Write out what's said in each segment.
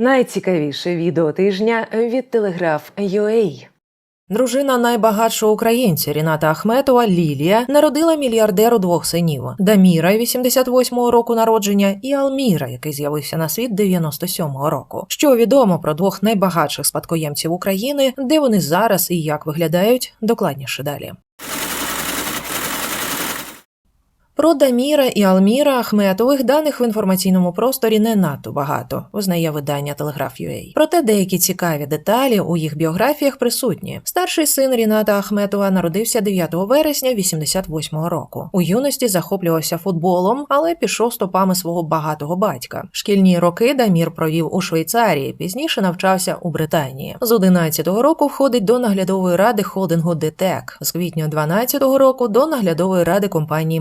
Найцікавіше відео тижня від Телеграф UA. Дружина найбагатшого українця Ріната Ахметова Лілія народила мільярдеру двох синів: Даміра, 88-го року народження, і Алміра, який з'явився на світ 97-го року. Що відомо про двох найбагатших спадкоємців України, де вони зараз і як виглядають, докладніше далі. Про Даміра і Алміра Ахметових даних в інформаційному просторі не надто багато, визнає видання Телеграф.UA. Проте деякі цікаві деталі у їх біографіях присутні. Старший син Ріната Ахметова народився 9 вересня 88-го року. У юності захоплювався футболом, але пішов стопами свого багатого батька. Шкільні роки Дамір провів у Швейцарії, пізніше навчався у Британії. З 11-го року входить до наглядової ради холдингу ДТЕК. З квітня 12-го року до наглядової ради компанії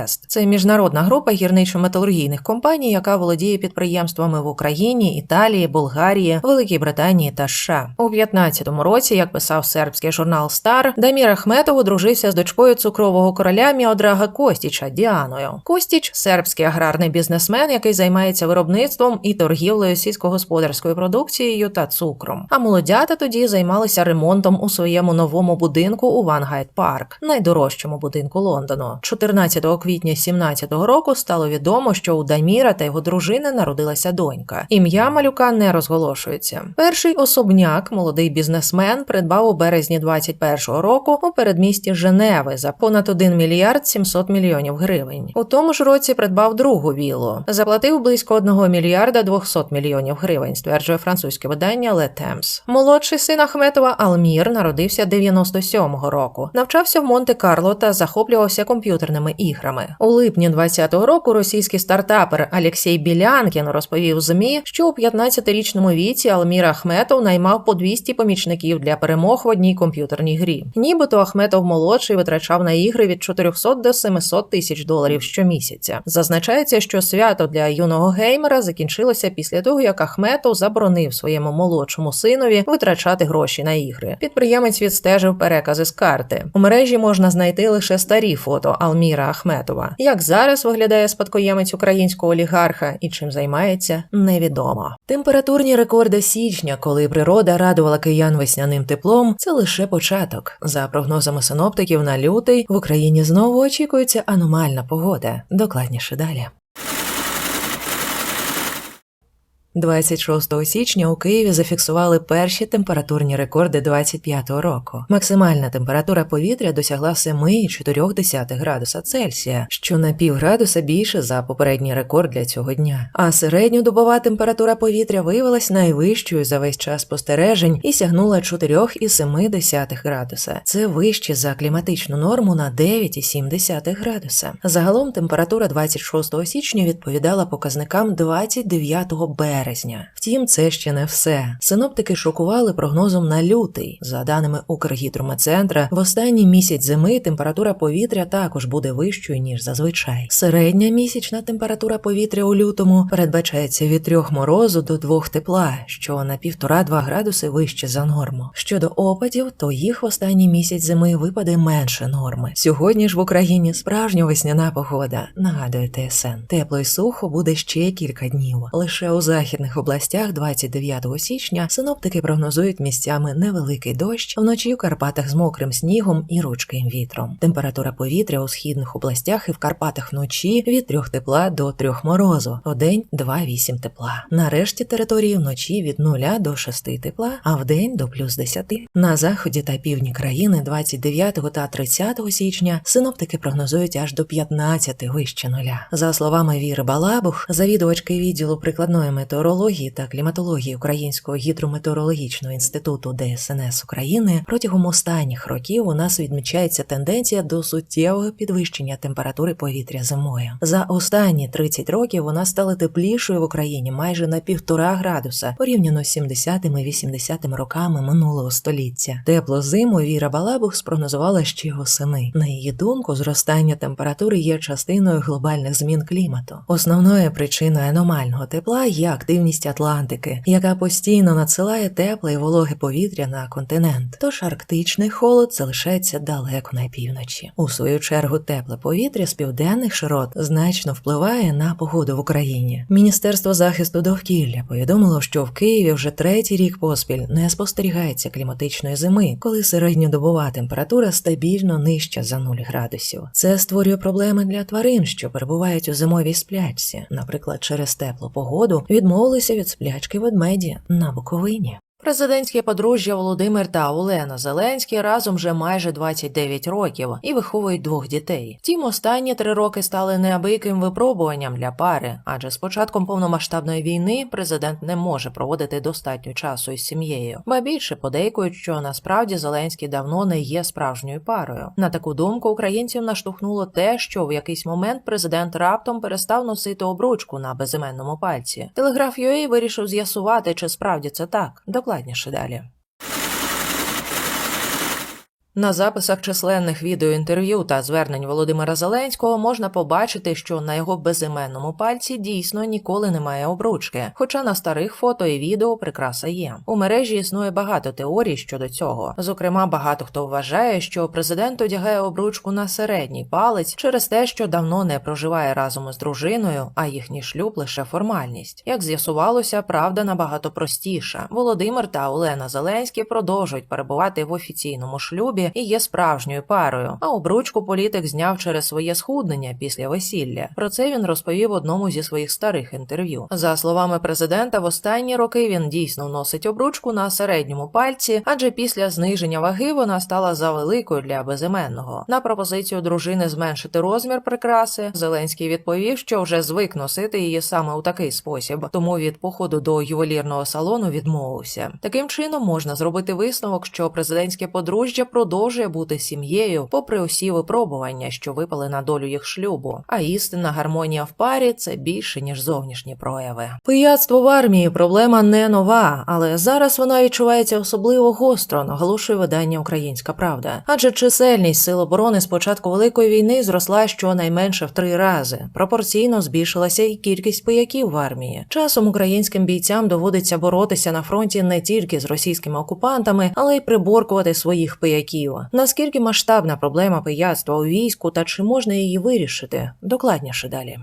Метінвест. Це міжнародна група гірничо-металургійних компаній, яка володіє підприємствами в Україні, Італії, Болгарії, Великій Британії та США. У 15-му році, як писав сербський журнал Стар, Дамір Ахметов одружився з дочкою цукрового короля Міодрага Костіча Діаною. Костіч сербський аграрний бізнесмен, який займається виробництвом і торгівлею сільськогосподарською продукцією та цукром. А молодята тоді займалися ремонтом у своєму новому будинку у Вангайт Парк, найдорожчому будинку Лондону. 14 квітня 17-го року стало відомо, що у Даміра та його дружини народилася донька. Ім'я малюка не розголошується. Перший особняк, молодий бізнесмен, придбав у березні 21-го року у передмісті Женеви за понад 1 мільярд 700 мільйонів гривень. У тому ж році придбав другу віллу. Заплатив близько 1 мільярда 200 мільйонів гривень, стверджує французьке видання Le Temps. Молодший син Ахметова Алмір народився 97-го року. Навчався в Монте-Карло та захоплювався комп'ютерними іграми. У липні 20-го року російський стартапер Алексій Білянкін розповів ЗМІ, що у 15-річному віці Алмір Ахметов наймав по 200 помічників для перемог в одній комп'ютерній грі. Нібито Ахметов молодший витрачав на ігри від 400 до 700 тисяч доларів щомісяця. Зазначається, що свято для юного геймера закінчилося після того, як Ахметов заборонив своєму молодшому синові витрачати гроші на ігри. Підприємець відстежив перекази з карти. У мережі можна знайти лише старі фото Алміра Ахметова. Як зараз виглядає спадкоємець українського олігарха і чим займається, невідомо. Температурні рекорди січня, коли природа радувала киян весняним теплом, це лише початок. За прогнозами синоптиків на лютий в Україні знову очікується аномальна погода. Докладніше далі. 26 січня у Києві зафіксували перші температурні рекорди 25-го року. Максимальна температура повітря досягла 7,4 градуса Цельсія, що на пів градуса більше за попередній рекорд для цього дня. А середньодобова температура повітря виявилась найвищою за весь час спостережень і сягнула 4,7 градуса. Це вище за кліматичну норму на 9,7 градуса. Загалом температура 26 січня відповідала показникам 29 березня березня. Втім, це ще не все. Синоптики шокували прогнозом на лютий. За даними Укргідрометцентра, в останній місяць зими температура повітря також буде вищою ніж зазвичай. Середня місячна температура повітря у лютому передбачається від трьох морозу до двох тепла, що на півтора-два градуси вище за норму. Щодо опадів, то їх в останній місяць зими випаде менше норми. Сьогодні ж в Україні справжня весняна погода. Нагадує ТСН. Тепло і сухо буде ще кілька днів. Лише у західних областях 29 січня синоптики прогнозують місцями невеликий дощ, вночі в Карпатах з мокрим снігом і ручким вітром. Температура повітря у східних областях і в Карпатах вночі від 3 тепла до 3 морозу, вдень 2-8 тепла. На решті території вночі від 0 до 6 тепла, а вдень до плюс 10. На заході та півдні країни 29 та 30 січня синоптики прогнозують аж до 15 вище нуля. За словами Віри Балабух, завідувачки відділу прикладної метеорології та кліматології Українського гідрометеорологічного інституту ДСНС України протягом останніх років у нас відмічається тенденція до суттєвого підвищення температури повітря зимою. За останні 30 років вона стала теплішою в Україні майже на півтора градуса порівняно з 70-ми 80-ми роками минулого століття. Теплу зиму Віра Балабух спрогнозувала ще восени. На її думку, зростання температури є частиною глобальних змін клімату. Основною причиною аномального тепла як активність Атлантики, яка постійно надсилає тепле і вологе повітря на континент. Тож арктичний холод залишається далеко на півночі. У свою чергу тепле повітря з південних широт значно впливає на погоду в Україні. Міністерство захисту довкілля повідомило, що в Києві вже третій рік поспіль не спостерігається кліматичної зими, коли середньодобова температура стабільно нижча за 0 градусів. Це створює проблеми для тварин, що перебувають у зимовій сплячці. Наприклад, через теплу погоду відмовилися від сплячки ведмеді на Буковині. Президентське подружжя Володимир та Олена Зеленські разом вже майже 29 років і виховують двох дітей. Втім, останні три роки стали неабияким випробуванням для пари, адже з початком повномасштабної війни президент не може проводити достатньо часу із сім'єю. Ба більше подейкують, що насправді Зеленський давно не є справжньою парою. На таку думку українців наштовхнуло те, що в якийсь момент президент раптом перестав носити обручку на безіменному пальці. Телеграф UA вирішив з'ясувати, чи справді це так. Докладніше далі. На записах численних відеоінтерв'ю та звернень Володимира Зеленського можна побачити, що на його безіменному пальці дійсно ніколи немає обручки, хоча на старих фото і відео прикраса є. У мережі існує багато теорій щодо цього. Зокрема, багато хто вважає, що президент одягає обручку на середній палець через те, що давно не проживає разом із дружиною, а їхній шлюб лише формальність. Як з'ясувалося, правда набагато простіша. Володимир та Олена Зеленські продовжують перебувати в офіційному шлюбі і є справжньою парою. А обручку політик зняв через своє схуднення після весілля. Про це він розповів одному зі своїх старих інтерв'ю. За словами президента, в останні роки він дійсно носить обручку на середньому пальці, адже після зниження ваги вона стала завеликою для безіменного. На пропозицію дружини зменшити розмір прикраси Зеленський відповів, що вже звик носити її саме у такий спосіб, тому від походу до ювелірного салону відмовився. Таким чином можна зробити висновок, що президентське подружжя продовжує бути сім'єю, попри усі випробування, що випали на долю їх шлюбу. А істинна гармонія в парі це більше ніж зовнішні прояви. Пияцтво в армії проблема не нова, але зараз вона відчувається особливо гостро, наголошує видання Українська Правда. Адже чисельність сил оборони з початку великої війни зросла щонайменше в три рази. Пропорційно збільшилася і кількість пияків в армії. Часом українським бійцям доводиться боротися на фронті не тільки з російськими окупантами, але й приборкувати своїх пияків. Наскільки масштабна проблема пияцтва у війську та чи можна її вирішити? Докладніше далі.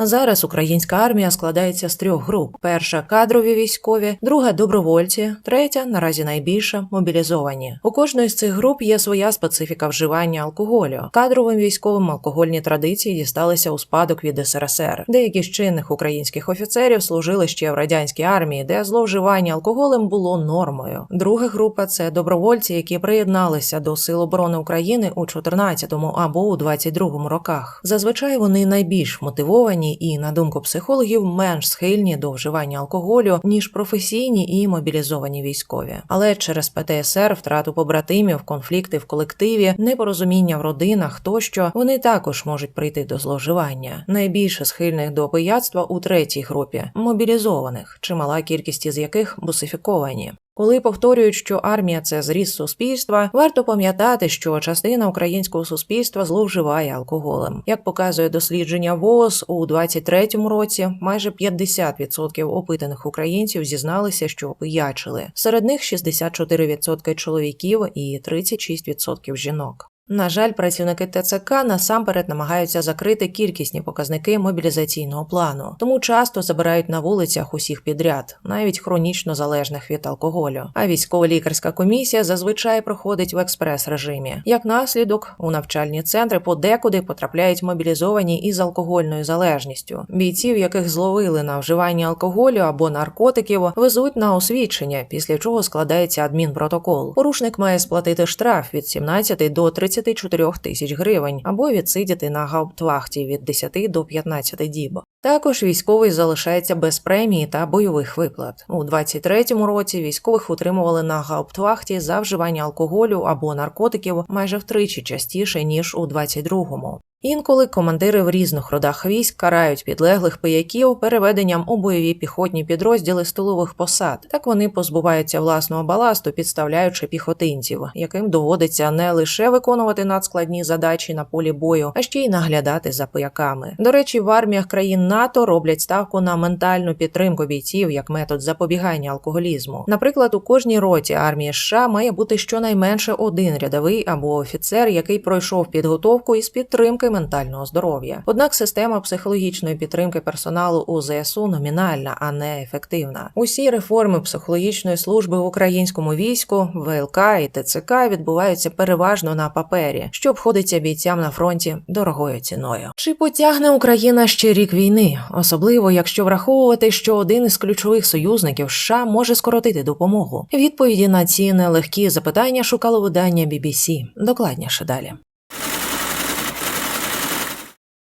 Зараз українська армія складається з трьох груп: перша кадрові військові, друга добровольці, третя наразі найбільша мобілізовані. У кожної з цих груп є своя специфіка вживання алкоголю. Кадровим військовим алкогольні традиції дісталися у спадок від СРСР. Деякі з чинних українських офіцерів служили ще в радянській армії, де зловживання алкоголем було нормою. Друга група це добровольці, які приєдналися до Сил оборони України у 14-му або у 22-му роках. Зазвичай вони найбільш мотивовані і, на думку психологів, менш схильні до вживання алкоголю ніж професійні і мобілізовані військові. Але через ПТСР, втрату побратимів, конфлікти в колективі, непорозуміння в родинах тощо вони також можуть прийти до зловживання. Найбільше схильних до пияцтва у третій групі мобілізованих, чимала кількість із яких бусифіковані. Коли повторюють, що армія це зріз суспільства, варто пам'ятати, що частина українського суспільства зловживає алкоголем. Як показує дослідження ВООЗ, у 23-му році майже 50% опитаних українців зізналися, що пиячили. Серед них 64% чоловіків і 36% жінок. На жаль, працівники ТЦК насамперед намагаються закрити кількісні показники мобілізаційного плану, тому часто забирають на вулицях усіх підряд, навіть хронічно залежних від алкоголю. А військово-лікарська комісія зазвичай проходить в експрес-режимі. Як наслідок, у навчальні центри подекуди потрапляють мобілізовані із алкогольною залежністю. Бійців, яких зловили на вживанні алкоголю або наркотиків, везуть на освідчення, після чого складається адмінпротокол. Порушник має сплатити штраф від 17 до 30 24 тисяч гривень або відсидіти на гауптвахті від 10 до 15 діб. Також військовий залишається без премії та бойових виплат. У 23-му році військових утримували на гауптвахті за вживання алкоголю або наркотиків майже втричі частіше ніж у 22-му. Інколи командири в різних родах військ карають підлеглих пияків переведенням у бойові піхотні підрозділи столових посад. Так вони позбуваються власного баласту, підставляючи піхотинців, яким доводиться не лише виконувати надскладні задачі на полі бою, а ще й наглядати за пияками. До речі, в арміях країн НАТО роблять ставку на ментальну підтримку бійців як метод запобігання алкоголізму. Наприклад, у кожній роті армії США має бути щонайменше один рядовий або офіцер, який пройшов підготовку із підтримки ментального здоров'я. Однак система психологічної підтримки персоналу у ЗСУ номінальна, а не ефективна. Усі реформи психологічної служби в українському війську, ВЛК і ТЦК відбуваються переважно на папері, що обходиться бійцям на фронті дорогою ціною. Чи потягне Україна ще рік війни, особливо якщо враховувати, що один із ключових союзників США може скоротити допомогу? Відповіді на ці нелегкі запитання шукало видання BBC. Докладніше далі.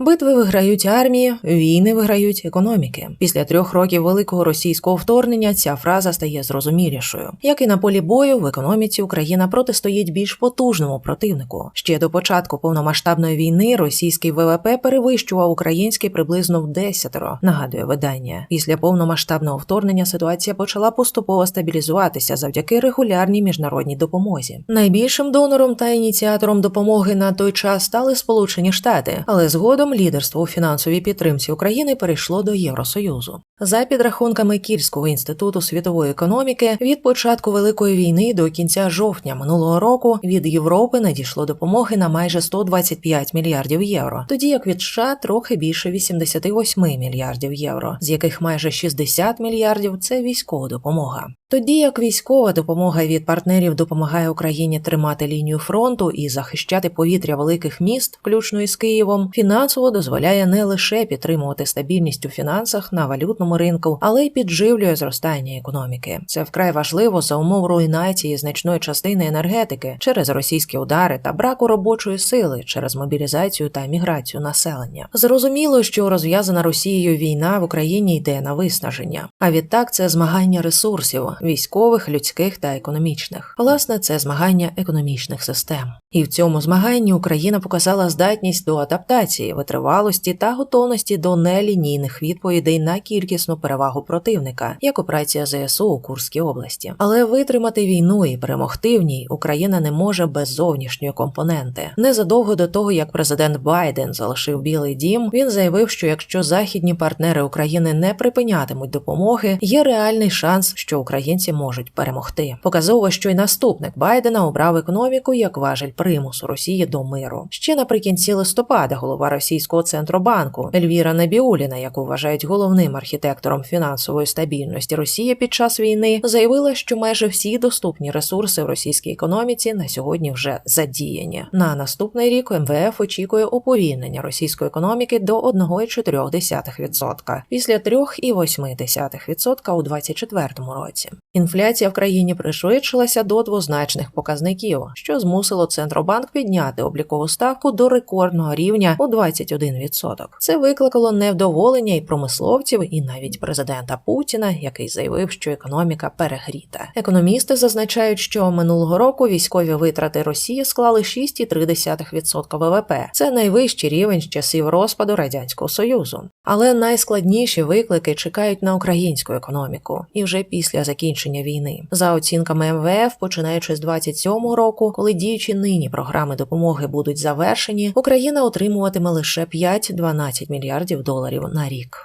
Битви виграють армії, війни виграють економіки. Після трьох років великого російського вторгнення ця фраза стає зрозумілішою. Як і на полі бою, в економіці Україна протистоїть більш потужному противнику. Ще до початку повномасштабної війни російський ВВП перевищував український приблизно в десятеро. Нагадує видання. Після повномасштабного вторгнення ситуація почала поступово стабілізуватися завдяки регулярній міжнародній допомозі. Найбільшим донором та ініціатором допомоги на той час стали Сполучені Штати, але згодом лідерство у фінансовій підтримці України перейшло до Євросоюзу. За підрахунками Кільського інституту світової економіки, від початку великої війни до кінця жовтня минулого року від Європи надійшло допомоги на майже 125 мільярдів євро, тоді як від США трохи більше 88 мільярдів євро, з яких майже 60 мільярдів це військова допомога. Тоді як військова допомога від партнерів допомагає Україні тримати лінію фронту і захищати повітря великих міст, включно із Києвом, фінансово дозволяє не лише підтримувати стабільність у фінансах на валютному ринку, але й підживлює зростання економіки. Це вкрай важливо за умов руйнації значної частини енергетики через російські удари та браку робочої сили через мобілізацію та міграцію населення. Зрозуміло, що розв'язана Росією війна в Україні йде на виснаження, а відтак це змагання ресурсів військових, людських та економічних. Власне, це змагання економічних систем. І в цьому змаганні Україна показала здатність до адаптації, витривалості та готовності до нелінійних відповідей на кількісну перевагу противника, як операція ЗСУ у Курській області. Але витримати війну і перемогти в ній Україна не може без зовнішньої компоненти. Незадовго до того, як президент Байден залишив Білий Дім, він заявив, що якщо західні партнери України не припинятимуть допомоги, є реальний шанс, що українці можуть перемогти. Показово, що й наступник Байдена обрав економіку як важель примусу Росії до миру. Ще наприкінці листопада голова російського центробанку Ельвіра Набіуліна, яку вважають головним архітектором фінансової стабільності Росії під час війни, заявила, що майже всі доступні ресурси в російській економіці на сьогодні вже задіяні. На наступний рік МВФ очікує уповільнення російської економіки до 1,4% після 3,8% у 2024 році. Інфляція в країні пришвидшилася до двозначних показників, що змусило Центробанк підняти облікову ставку до рекордного рівня у 21%. Це викликало невдоволення і промисловців, і навіть президента Путіна, який заявив, що економіка перегріта. Економісти зазначають, що минулого року військові витрати Росії склали 6,3% ВВП. Це найвищий рівень з часів розпаду радянського союзу. Але найскладніші виклики чекають на українську економіку і вже після закінчення війни. За оцінками МВФ, починаючи з 27-го року, коли діючі нині програми допомоги будуть завершені, Україна отримуватиме лише 5-12 мільярдів доларів на рік.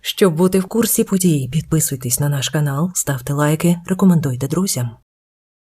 Щоб бути в курсі подій, підписуйтесь на наш канал, ставте лайки, рекомендуйте друзям.